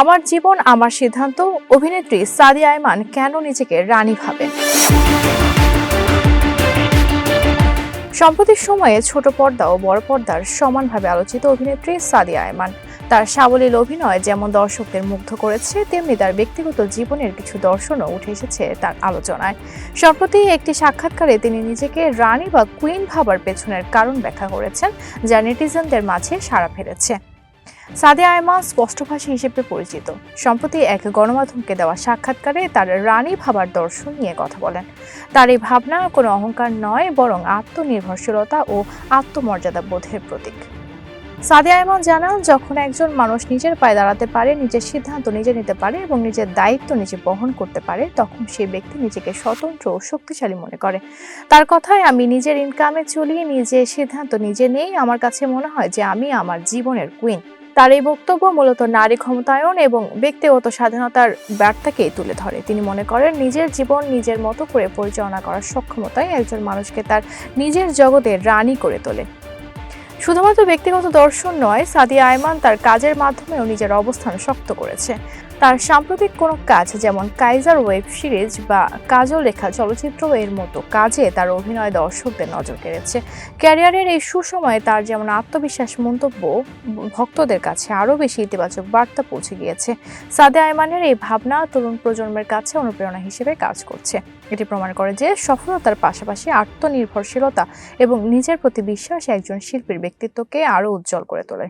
আমার জীবন, আমার সিদ্ধান্ত, অভিনেত্রী সাদিয়া আয়মান কেন নিজেকে রানী ভাবেন? সম্প্রতির সময়ে ছোট পর্দা ও বড় পর্দার সমানভাবে আলোচিত অভিনেত্রী সাদিয়া আয়মান। তার সাবলীল অভিনয় যেমন দর্শকদের মুগ্ধ করেছে, তেমনি তার ব্যক্তিগত জীবনের কিছু দর্শনও উঠে এসেছে তার আলোচনায়। সম্প্রতি একটি সাক্ষাৎকারে তিনি নিজেকে রানী বা কুইন ভাবার পেছনের কারণ ব্যাখ্যা করেছেন, যা নেটিজেনদের মাঝে সাড়া ফেলেছে। সাদিয়া আয়মান স্পষ্টভাষী হিসেবে পরিচিত। সম্প্রতি এক গণমাধ্যমকে দেওয়া সাক্ষাৎকারে তার রানী ভাবার দর্শন নিয়ে কথা বলেন। তার এই ভাবনা কোনো অহংকার নয়, বরং আত্মনির্ভরশীলতা ও আত্মমর্যাদা বোধের প্রতীক। সাদিয়া আয়মান জানান, যখন একজন মানুষ নিজের পায়ে দাঁড়াতে পারে, নিজের সিদ্ধান্ত নিজে নিতে পারে এবং নিজের দায়িত্ব নিজে বহন করতে পারে, তখন সেই ব্যক্তি নিজেকে স্বতন্ত্র ও শক্তিশালী মনে করে। তার কথায়, আমি নিজের ইনকামে চলিয়ে নিজে সিদ্ধান্ত নিজে নেই। আমার কাছে মনে হয় যে আমি আমার জীবনের কুইন তার এই বক্তব্য মূলত নারী ক্ষমতায়ন এবং ব্যক্তিগত স্বাধীনতার ব্যর্থাকেই তুলে ধরে। তিনি মনে করেন, নিজের জীবন নিজের মতো করে পরিচালনা করার সক্ষমতাই একজন মানুষকে তার নিজের জগতে রানী করে তোলে। শুধুমাত্র ব্যক্তিগত দর্শন নয়, সাদিয়া আয়মান তার কাজের মাধ্যমেও নিজের অবস্থান শক্ত করেছে। তার সাম্প্রতিক কোনো কাজ যেমন কাইজার ওয়েব সিরিজ বা কাজল লেখা চলচ্চিত্র এর মতো কাজে তার অভিনয় দর্শকদের নজর কেড়েছে। ক্যারিয়ারের এই সুসময়ে তার যেমন আত্মবিশ্বাস, মন্তব্য ভক্তদের কাছে আরও বেশি ইতিবাচক বার্তা পৌঁছে গিয়েছে। সাদে আয়মানের এই ভাবনা তরুণ প্রজন্মের কাছে অনুপ্রেরণা হিসেবে কাজ করছে। এটি প্রমাণ করে যে সফলতার পাশাপাশি আত্মনির্ভরশীলতা এবং নিজের প্রতি বিশ্বাস একজন শিল্পীর ব্যক্তিত্বকে আরও উজ্জ্বল করে তোলে।